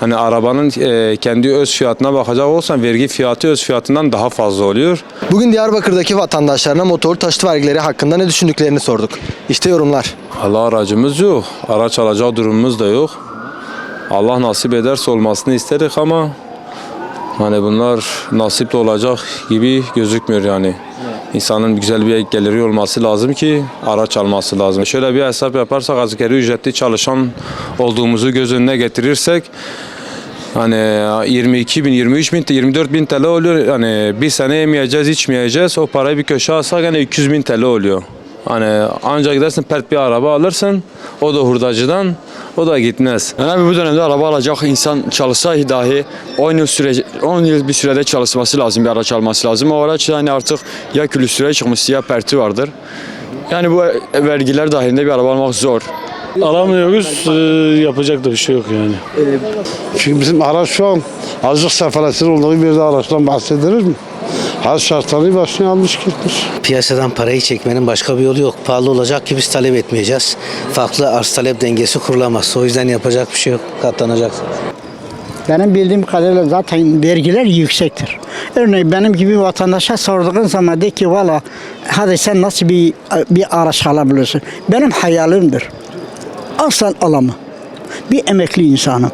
Hani arabanın e, kendi öz fiyatına bakacak olsan vergi fiyatı öz fiyatından daha fazla oluyor. Bugün Diyarbakır'daki vatandaşlarına motor taşıt vergileri hakkında ne düşündüklerini sorduk. İşte yorumlar. Allah aracımız yok. Araç alacak durumumuz da yok. Allah nasip ederse olmasını isterik ama hani bunlar nasip de olacak gibi gözükmüyor yani. İnsanın güzel bir geliri olması lazım ki araç alması lazım. Şöyle bir hesap yaparsak asgari ücretli çalışan olduğumuzu göz önüne getirirsek Hani 22 bin, 23 bin, 24 bin TL oluyor. Hani bir sene yemeyeceğiz, içmeyeceğiz. O parayı bir köşe alsak yani 200 bin TL oluyor. Hani ancak gidersin pert bir araba alırsın. O da hurdacıdan. O da gitmez. Yani bu dönemde araba alacak insan çalışsa dahi 10 yıl sürece 10 yıl bir sürede çalışması lazım bir araç alması lazım. O araç yani artık ya külüstüre çıkmış ya perti vardır. Yani bu vergiler dahilinde bir araba almak zor. Alamıyoruz, e, yapacak da bir şey yok yani. Çünkü bizim araç şu an azıcık sefaletin olduğu bir de araçtan bahsedilir mi? Her şartları başına almış gitmiş. Piyasadan parayı çekmenin başka bir yolu yok. Pahalı olacak ki biz talep etmeyeceğiz. Farklı arz talep dengesi kurulamaz. O yüzden yapacak bir şey yok. Katlanacak. Benim bildiğim kadarıyla zaten vergiler yüksektir. Örneğin benim gibi vatandaşa sorduğun zaman de ki valla hadi sen nasıl bir bir araç alabilirsin? Benim hayalimdir. Asla alamam. Bir emekli insanım.